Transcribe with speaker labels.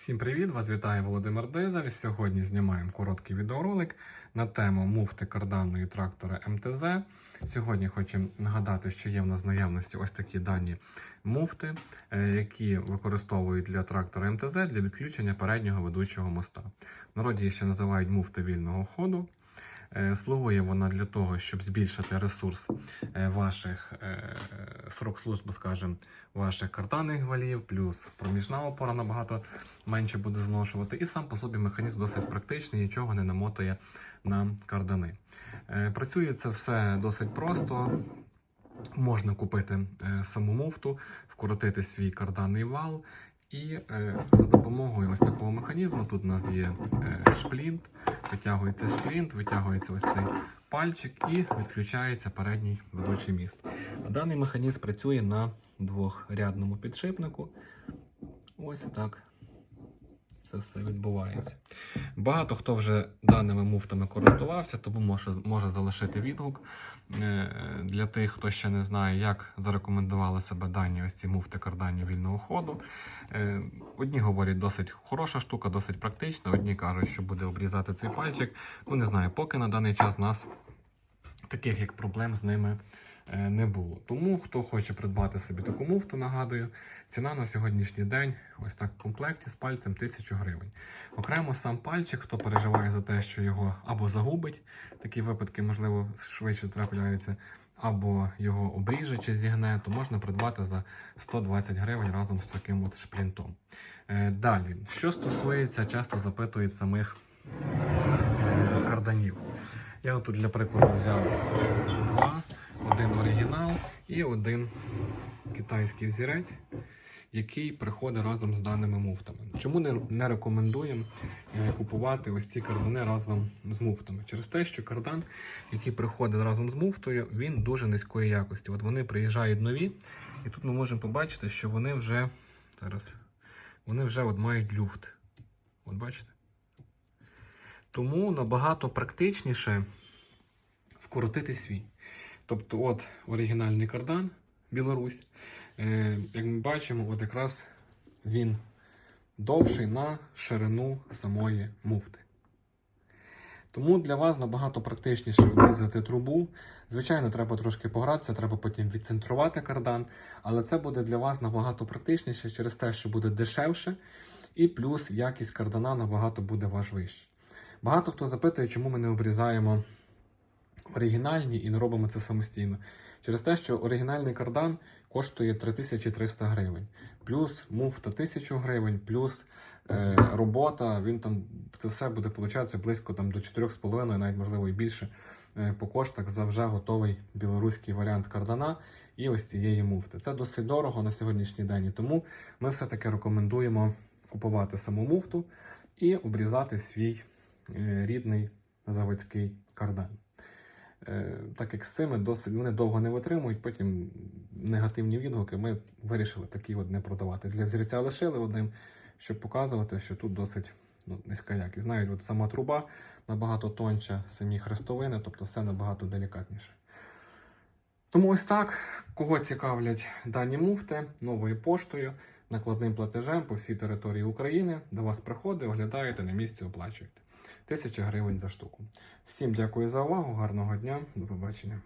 Speaker 1: Всім привіт! Вас вітає Володимир Дизель. Сьогодні знімаємо короткий відеоролик на тему муфти карданної трактора МТЗ. Сьогодні хочу нагадати, що є в нас наявності ось такі дані муфти, е, які використовують для трактора МТЗ для відключення переднього ведучого моста. Народі ще називають муфти вільного ходу. Е, Слугує вона для того, щоб збільшити ресурс е, ваших е, срок служби, скажімо, ваших карданних валів, плюс проміжна опора набагато менше буде зношувати. І сам по собі механізм досить практичний, нічого не намотує на кардани. Працює це все досить просто. Можна купити саму муфту, вкоротити свій карданний вал. І е, за допомогою ось такого механізму тут у нас є е, шплінт, витягується шплінт, витягується ось цей пальчик і відключається передній ведучий міст. Даний механізм працює на двохрядному підшипнику. Ось так це все відбувається. Багато хто вже даними муфтами користувався, тому може, може залишити відгук е, для тих, хто ще не знає, як зарекомендували себе дані ось ці муфти кардані вільного ходу. Е, Одні говорять, досить хороша штука, досить практична. Одні кажуть, що буде обрізати цей пальчик. Ну не знаю, поки на даний час нас таких як проблем з ними не було. Тому хто хоче придбати собі таку муфту, нагадую, ціна на сьогоднішній день ось так в комплекті з пальцем 1000 гривень. Окремо сам пальчик, хто переживає за те, що його або загубить, такі випадки, можливо, швидше трапляються, або його обріже чи зігне, то можна придбати за 120 гривень разом з таким от шплінтом. Е, Далі, що стосується, часто запитують самих е, карданів. Я тут для прикладу взяв два, один оригінал і один китайський взірець, який приходить разом з даними муфтами. Чому не, рекомендуємо е, купувати ось ці кардани разом з муфтами? Через те, що кардан, який приходить разом з муфтою, він дуже низької якості. От вони приїжджають нові, і тут ми можемо побачити, що вони вже зараз вони вже от мають люфт. От бачите? Тому набагато практичніше вкоротити свій. Тобто, от оригінальний кардан Білорусь. Е, як ми бачимо, от якраз він довший на ширину самої муфти. Тому для вас набагато практичніше обрізати трубу. Звичайно, треба трошки погратися, треба потім відцентрувати кардан, але це буде для вас набагато практичніше через те, що буде дешевше, і плюс якість кардана набагато буде ваш вища. Багато хто запитує, чому ми не обрізаємо оригінальні і не робимо це самостійно. Через те, що оригінальний кардан коштує 3300 гривень, плюс муфта 1000 гривень, плюс е, робота. Він там це все буде получатися близько там, до 4,5, навіть можливо і більше е, по коштах за вже готовий білоруський варіант кардана і ось цієї муфти. Це досить дорого на сьогоднішній день. І тому ми все-таки рекомендуємо купувати саму муфту і обрізати свій е, рідний заводський кардан. Е, Так як з цими досить вони довго не витримують, потім негативні відгуки ми вирішили такі от не продавати. Для взірця лишили одним, щоб показувати, що тут досить ну, низька якість. Знають, от сама труба набагато тонча, самі хрестовини, тобто все набагато делікатніше. Тому ось так, кого цікавлять дані муфти новою поштою, накладним платежем по всій території України, до вас приходить, оглядаєте на місці, оплачуєте. Тисяча гривень за штуку. Всім дякую за увагу, гарного дня, до побачення.